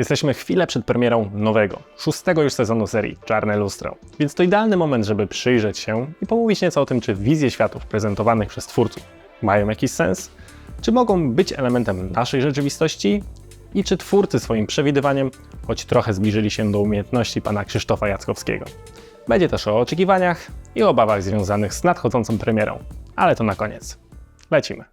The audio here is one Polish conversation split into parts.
Jesteśmy chwilę przed premierą nowego, szóstego już sezonu serii Czarne Lustro, więc to idealny moment, żeby przyjrzeć się i pomówić nieco o tym, czy wizje światów prezentowanych przez twórców mają jakiś sens, czy mogą być elementem naszej rzeczywistości i czy twórcy swoim przewidywaniem choć trochę zbliżyli się do umiejętności pana Krzysztofa Jackowskiego. Będzie też o oczekiwaniach i obawach związanych z nadchodzącą premierą, ale to na koniec. Lecimy.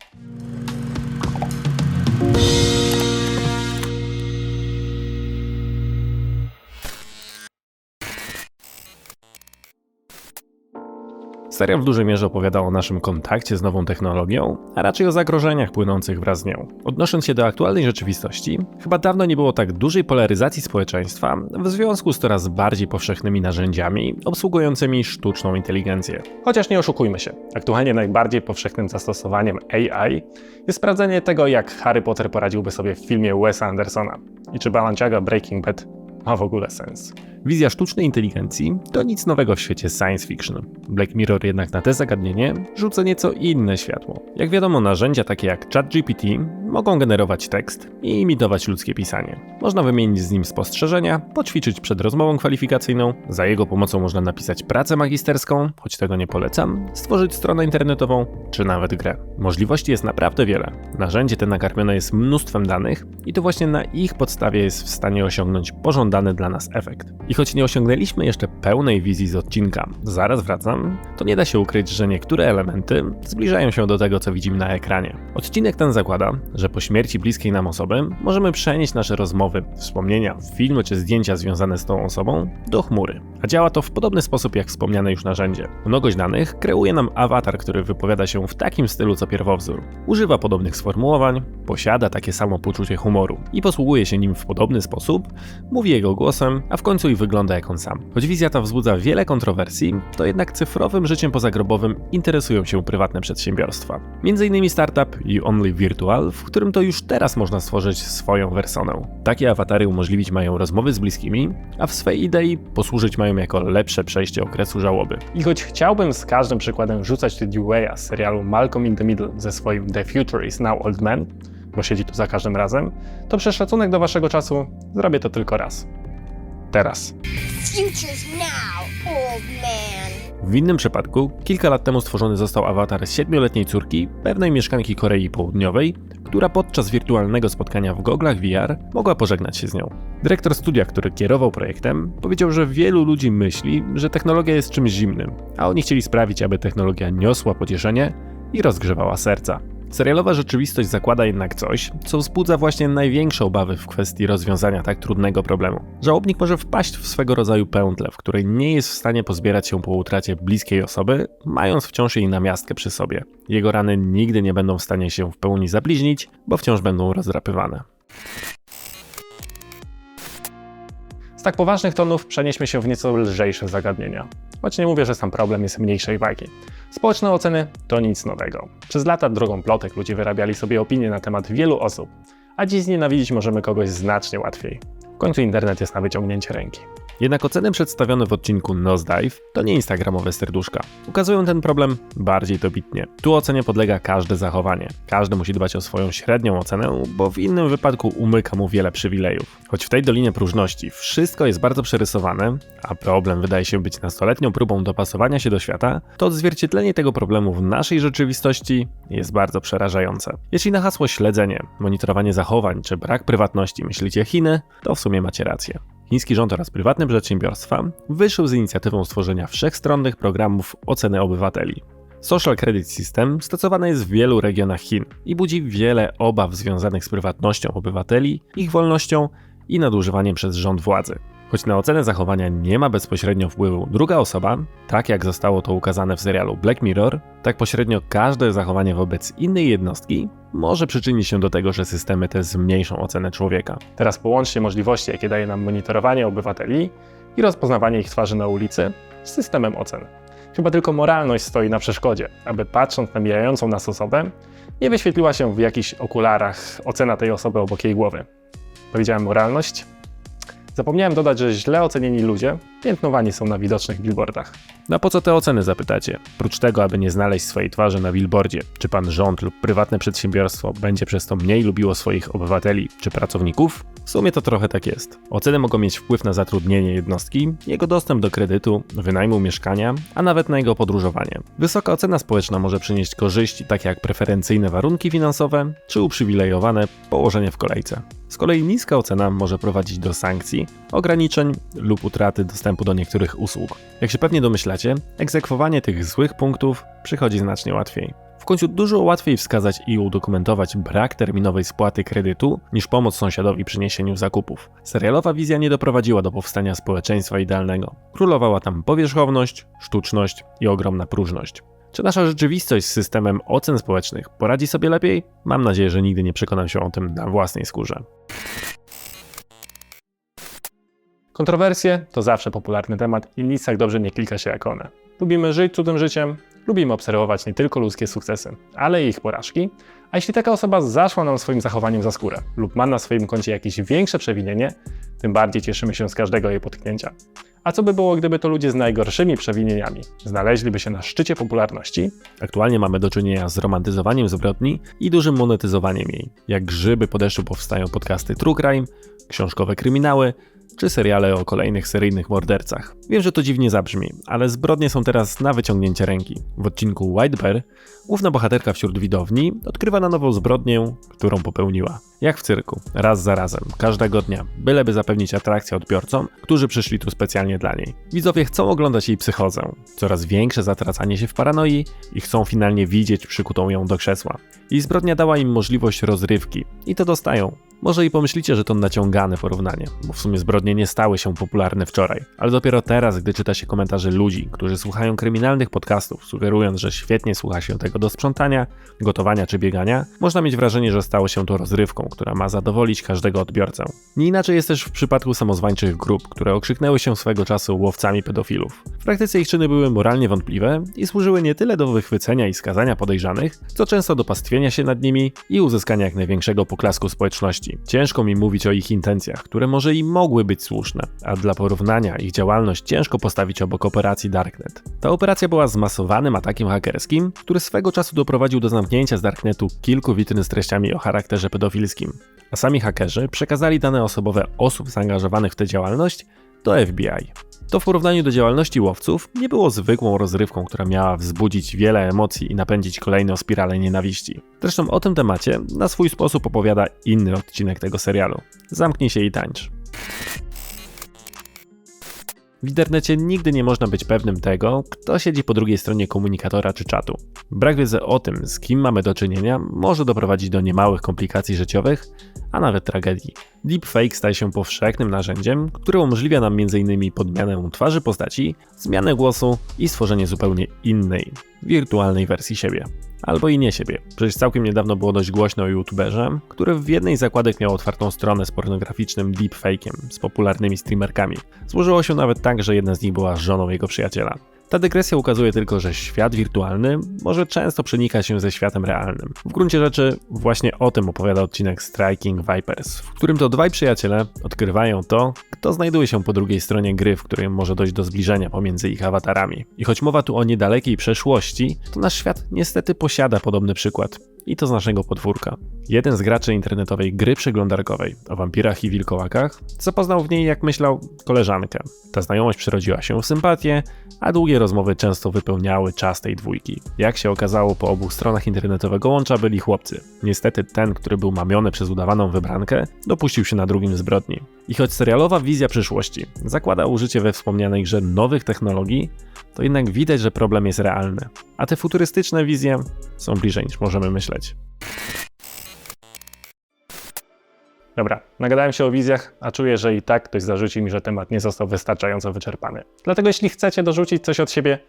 Serial w dużej mierze opowiada o naszym kontakcie z nową technologią, a raczej o zagrożeniach płynących wraz z nią. Odnosząc się do aktualnej rzeczywistości, chyba dawno nie było tak dużej polaryzacji społeczeństwa w związku z coraz bardziej powszechnymi narzędziami obsługującymi sztuczną inteligencję. Chociaż nie oszukujmy się, aktualnie najbardziej powszechnym zastosowaniem AI jest sprawdzenie tego, jak Harry Potter poradziłby sobie w filmie Wesa Andersona i czy Balenciaga Breaking Bad ma w ogóle sens. Wizja sztucznej inteligencji to nic nowego w świecie science fiction. Black Mirror jednak na te zagadnienie rzuca nieco inne światło. Jak wiadomo, narzędzia takie jak ChatGPT mogą generować tekst i imitować ludzkie pisanie. Można wymienić z nim spostrzeżenia, poćwiczyć przed rozmową kwalifikacyjną, za jego pomocą można napisać pracę magisterską, choć tego nie polecam, stworzyć stronę internetową, czy nawet grę. Możliwości jest naprawdę wiele. Narzędzie te nakarmione jest mnóstwem danych i to właśnie na ich podstawie jest w stanie osiągnąć pożądany dla nas efekt. I choć nie osiągnęliśmy jeszcze pełnej wizji z odcinka, zaraz wracam, to nie da się ukryć, że niektóre elementy zbliżają się do tego, co widzimy na ekranie. Odcinek ten zakłada, że po śmierci bliskiej nam osoby możemy przenieść nasze rozmowy, wspomnienia, filmy czy zdjęcia związane z tą osobą do chmury. A działa to w podobny sposób jak wspomniane już narzędzie. Mnogość danych kreuje nam awatar, który wypowiada się w takim stylu co pierwowzór. Używa podobnych sformułowań, posiada takie samo poczucie humoru i posługuje się nim w podobny sposób, mówi jego głosem, a w końcu i wygląda jak on sam. Choć wizja ta wzbudza wiele kontrowersji, to jednak cyfrowym życiem pozagrobowym interesują się prywatne przedsiębiorstwa. Między innymi startup You Only Virtual, w którym to już teraz można stworzyć swoją wersonę. Takie awatary umożliwić mają rozmowy z bliskimi, a w swej idei posłużyć mają jako lepsze przejście okresu żałoby. I choć chciałbym z każdym przykładem rzucać tu Dewey'a z serialu Malcolm in the Middle ze swoim The Future is Now Old Man, bo siedzi tu za każdym razem, to przez szacunek do waszego czasu zrobię to tylko raz. Teraz. Future's now, old man. W innym przypadku, kilka lat temu stworzony został awatar siedmioletniej córki pewnej mieszkanki Korei Południowej, która podczas wirtualnego spotkania w goglach VR mogła pożegnać się z nią. Dyrektor studia, który kierował projektem, powiedział, że wielu ludzi myśli, że technologia jest czymś zimnym, a oni chcieli sprawić, aby technologia niosła pocieszenie i rozgrzewała serca. Serialowa rzeczywistość zakłada jednak coś, co wzbudza właśnie największe obawy w kwestii rozwiązania tak trudnego problemu. Żałobnik może wpaść w swego rodzaju pętlę, w której nie jest w stanie pozbierać się po utracie bliskiej osoby, mając wciąż jej namiastkę przy sobie. Jego rany nigdy nie będą w stanie się w pełni zabliźnić, bo wciąż będą rozdrapywane. Z tak poważnych tonów przenieśmy się w nieco lżejsze zagadnienia. Choć nie mówię, że sam problem jest mniejszej wagi. Społeczne oceny to nic nowego. Przez lata drogą plotek ludzie wyrabiali sobie opinie na temat wielu osób, a dziś znienawidzić możemy kogoś znacznie łatwiej. W końcu internet jest na wyciągnięcie ręki. Jednak oceny przedstawione w odcinku Nosedive to nie instagramowe serduszka. Ukazują ten problem bardziej dobitnie. Tu ocenie podlega każde zachowanie. Każdy musi dbać o swoją średnią ocenę, bo w innym wypadku umyka mu wiele przywilejów. Choć w tej dolinie próżności wszystko jest bardzo przerysowane, a problem wydaje się być nastoletnią próbą dopasowania się do świata, to odzwierciedlenie tego problemu w naszej rzeczywistości jest bardzo przerażające. Jeśli na hasło śledzenie, monitorowanie zachowań czy brak prywatności myślicie Chiny, to w sumie macie rację. Chiński rząd oraz prywatne przedsiębiorstwa wyszły z inicjatywą stworzenia wszechstronnych programów oceny obywateli. Social Credit System stosowany jest w wielu regionach Chin i budzi wiele obaw związanych z prywatnością obywateli, ich wolnością i nadużywaniem przez rząd władzy. Choć na ocenę zachowania nie ma bezpośrednio wpływu druga osoba, tak jak zostało to ukazane w serialu Black Mirror, tak pośrednio każde zachowanie wobec innej jednostki może przyczynić się do tego, że systemy te zmniejszą ocenę człowieka. Teraz połączcie możliwości, jakie daje nam monitorowanie obywateli i rozpoznawanie ich twarzy na ulicy z systemem ocen. Chyba tylko moralność stoi na przeszkodzie, aby patrząc na mijającą nas osobę, nie wyświetliła się w jakichś okularach ocena tej osoby obok jej głowy. Powiedziałem moralność? Zapomniałem dodać, że źle ocenieni ludzie piętnowani są na widocznych billboardach. No a po co te oceny zapytacie? Prócz tego, aby nie znaleźć swojej twarzy na billboardzie, czy pan rząd lub prywatne przedsiębiorstwo będzie przez to mniej lubiło swoich obywateli czy pracowników? W sumie to trochę tak jest. Oceny mogą mieć wpływ na zatrudnienie jednostki, jego dostęp do kredytu, wynajmu mieszkania, a nawet na jego podróżowanie. Wysoka ocena społeczna może przynieść korzyści takie jak preferencyjne warunki finansowe czy uprzywilejowane położenie w kolejce. Z kolei niska ocena może prowadzić do sankcji, ograniczeń lub utraty dostępu do niektórych usług. Jak się pewnie domyślacie, egzekwowanie tych złych punktów przychodzi znacznie łatwiej. W końcu dużo łatwiej wskazać i udokumentować brak terminowej spłaty kredytu niż pomoc sąsiadowi przy niesieniu zakupów. Serialowa wizja nie doprowadziła do powstania społeczeństwa idealnego. Królowała tam powierzchowność, sztuczność i ogromna próżność. Czy nasza rzeczywistość z systemem ocen społecznych poradzi sobie lepiej? Mam nadzieję, że nigdy nie przekonam się o tym na własnej skórze. Kontrowersje to zawsze popularny temat i nic tak dobrze nie klika się jak one. Lubimy żyć cudym życiem, lubimy obserwować nie tylko ludzkie sukcesy, ale i ich porażki, a jeśli taka osoba zaszła nam swoim zachowaniem za skórę lub ma na swoim koncie jakieś większe przewinienie, tym bardziej cieszymy się z każdego jej potknięcia. A co by było, gdyby to ludzie z najgorszymi przewinieniami znaleźliby się na szczycie popularności? Aktualnie mamy do czynienia z romantyzowaniem zbrodni i dużym monetyzowaniem jej. Jak grzyby po deszczu powstają podcasty True Crime, książkowe kryminały, czy seriale o kolejnych seryjnych mordercach. Wiem, że to dziwnie zabrzmi, ale zbrodnie są teraz na wyciągnięcie ręki. W odcinku White Bear ówna bohaterka wśród widowni odkrywa na nowo zbrodnię, którą popełniła. Jak w cyrku, raz za razem, każdego dnia, byleby zapewnić atrakcję odbiorcom, którzy przyszli tu specjalnie dla niej. Widzowie chcą oglądać jej psychozę, coraz większe zatracanie się w paranoi i chcą finalnie widzieć przykutą ją do krzesła. I zbrodnia dała im możliwość rozrywki i to dostają. Może i pomyślicie, że to naciągane porównanie, bo w sumie zbrodnie nie stały się popularne wczoraj, ale dopiero teraz, gdy czyta się komentarze ludzi, którzy słuchają kryminalnych podcastów, sugerując, że świetnie słucha się tego do sprzątania, gotowania czy biegania, można mieć wrażenie, że stało się to rozrywką, która ma zadowolić każdego odbiorcę. Nie inaczej jest też w przypadku samozwańczych grup, które okrzyknęły się swego czasu łowcami pedofilów. Praktyce ich czyny były moralnie wątpliwe i służyły nie tyle do wychwycenia i skazania podejrzanych, co często do pastwienia się nad nimi i uzyskania jak największego poklasku społeczności. Ciężko mi mówić o ich intencjach, które może i mogły być słuszne, a dla porównania ich działalność ciężko postawić obok operacji Darknet. Ta operacja była zmasowanym atakiem hakerskim, który swego czasu doprowadził do zamknięcia z Darknetu kilku witryn z treściami o charakterze pedofilskim. A sami hakerzy przekazali dane osobowe osób zaangażowanych w tę działalność do FBI. To w porównaniu do działalności łowców nie było zwykłą rozrywką, która miała wzbudzić wiele emocji i napędzić kolejną spiralę nienawiści. Zresztą o tym temacie na swój sposób opowiada inny odcinek tego serialu. Zamknij się i tańcz. W internecie nigdy nie można być pewnym tego, kto siedzi po drugiej stronie komunikatora czy czatu. Brak wiedzy o tym, z kim mamy do czynienia, może doprowadzić do niemałych komplikacji życiowych, a nawet tragedii. Deepfake staje się powszechnym narzędziem, które umożliwia nam m.in. podmianę twarzy postaci, zmianę głosu i stworzenie zupełnie innej, wirtualnej wersji siebie. Albo i nie siebie. Przecież całkiem niedawno było dość głośno o youtuberze, który w jednej zakładek miał otwartą stronę z pornograficznym deepfakiem z popularnymi streamerkami. Złożyło się nawet tak, że jedna z nich była żoną jego przyjaciela. Ta dygresja ukazuje tylko, że świat wirtualny może często przenika się ze światem realnym. W gruncie rzeczy właśnie o tym opowiada odcinek Striking Vipers, w którym to dwaj przyjaciele odkrywają to, kto znajduje się po drugiej stronie gry, w której może dojść do zbliżenia pomiędzy ich awatarami. I choć mowa tu o niedalekiej przeszłości, to nasz świat niestety posiada podobny przykład. I to z naszego podwórka. Jeden z graczy internetowej gry przeglądarkowej o wampirach i wilkołakach zapoznał w niej, jak myślał, koleżankę. Ta znajomość przerodziła się w sympatię, a długie rozmowy często wypełniały czas tej dwójki. Jak się okazało, po obu stronach internetowego łącza byli chłopcy. Niestety ten, który był mamiony przez udawaną wybrankę, dopuścił się na drugim zbrodni. I choć serialowa wizja przyszłości zakłada użycie we wspomnianej grze nowych technologii, to jednak widać, że problem jest realny. A te futurystyczne wizje są bliżej niż możemy myśleć. Dobra, nagadałem się o wizjach, a czuję, że i tak ktoś zarzuci mi, że temat nie został wystarczająco wyczerpany. Dlatego jeśli chcecie dorzucić coś od siebie,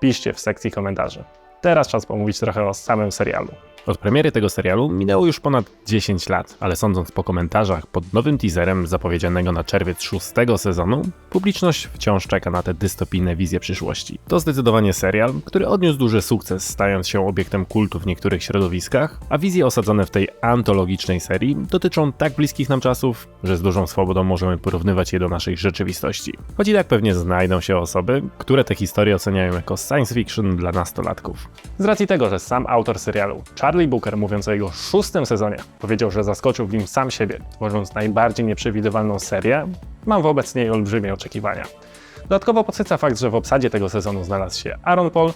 piszcie w sekcji komentarzy. Teraz czas pomówić trochę o samym serialu. Od premiery tego serialu minęło już ponad 10 lat, ale sądząc po komentarzach pod nowym teaserem zapowiedzianego na czerwiec szóstego sezonu, publiczność wciąż czeka na te dystopijne wizje przyszłości. To zdecydowanie serial, który odniósł duży sukces, stając się obiektem kultu w niektórych środowiskach, a wizje osadzone w tej antologicznej serii dotyczą tak bliskich nam czasów, że z dużą swobodą możemy porównywać je do naszej rzeczywistości. Choć i tak pewnie znajdą się osoby, które te historie oceniają jako science fiction dla nastolatków. Z racji tego, że sam autor serialu, Charlie Booker, mówiąc o jego szóstym sezonie, powiedział, że zaskoczył w nim sam siebie, tworząc najbardziej nieprzewidywalną serię, mam wobec niej olbrzymie oczekiwania. Dodatkowo podsyca fakt, że w obsadzie tego sezonu znalazł się Aaron Paul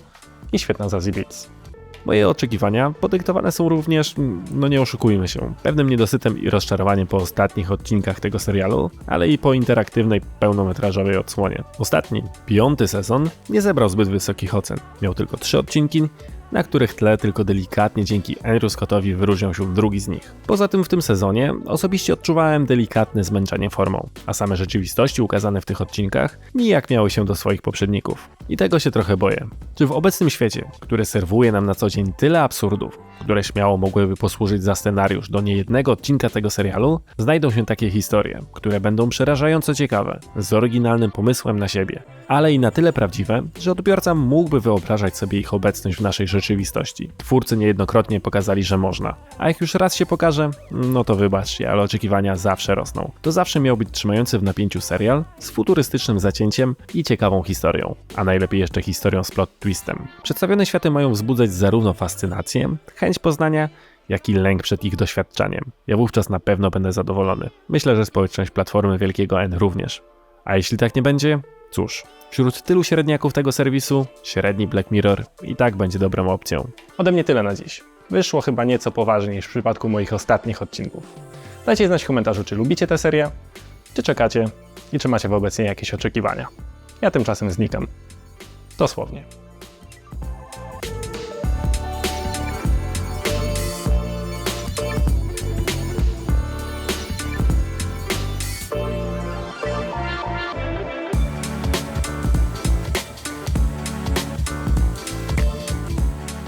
i świetna Zazie Beetz. Moje oczekiwania podyktowane są również, no nie oszukujmy się, pewnym niedosytem i rozczarowaniem po ostatnich odcinkach tego serialu, ale i po interaktywnej, pełnometrażowej odsłonie. Ostatni, piąty sezon, nie zebrał zbyt wysokich ocen. Miał tylko trzy odcinki, na których tle tylko delikatnie dzięki Andrew Scottowi wyróżniał się drugi z nich. Poza tym w tym sezonie osobiście odczuwałem delikatne zmęczenie formą, a same rzeczywistości ukazane w tych odcinkach nijak miały się do swoich poprzedników. I tego się trochę boję. Czy w obecnym świecie, który serwuje nam na co dzień tyle absurdów, które śmiało mogłyby posłużyć za scenariusz do niejednego odcinka tego serialu, znajdą się takie historie, które będą przerażająco ciekawe, z oryginalnym pomysłem na siebie, ale i na tyle prawdziwe, że odbiorca mógłby wyobrażać sobie ich obecność w naszej rzeczywistości. Twórcy niejednokrotnie pokazali, że można. A jak już raz się pokaże, no to wybaczcie, ale oczekiwania zawsze rosną. To zawsze miał być trzymający w napięciu serial z futurystycznym zacięciem i ciekawą historią, a najlepiej jeszcze historią z plot twistem. Przedstawione światy mają wzbudzać zarówno fascynację, chęć poznania, jak i lęk przed ich doświadczaniem. Ja wówczas na pewno będę zadowolony. Myślę, że społeczność Platformy Wielkiego N również. A jeśli tak nie będzie, cóż, wśród tylu średniaków tego serwisu, średni Black Mirror i tak będzie dobrą opcją. Ode mnie tyle na dziś. Wyszło chyba nieco poważniej niż w przypadku moich ostatnich odcinków. Dajcie znać w komentarzu, czy lubicie tę serię, czy czekacie i czy macie wobec niej jakieś oczekiwania. Ja tymczasem znikam. Dosłownie.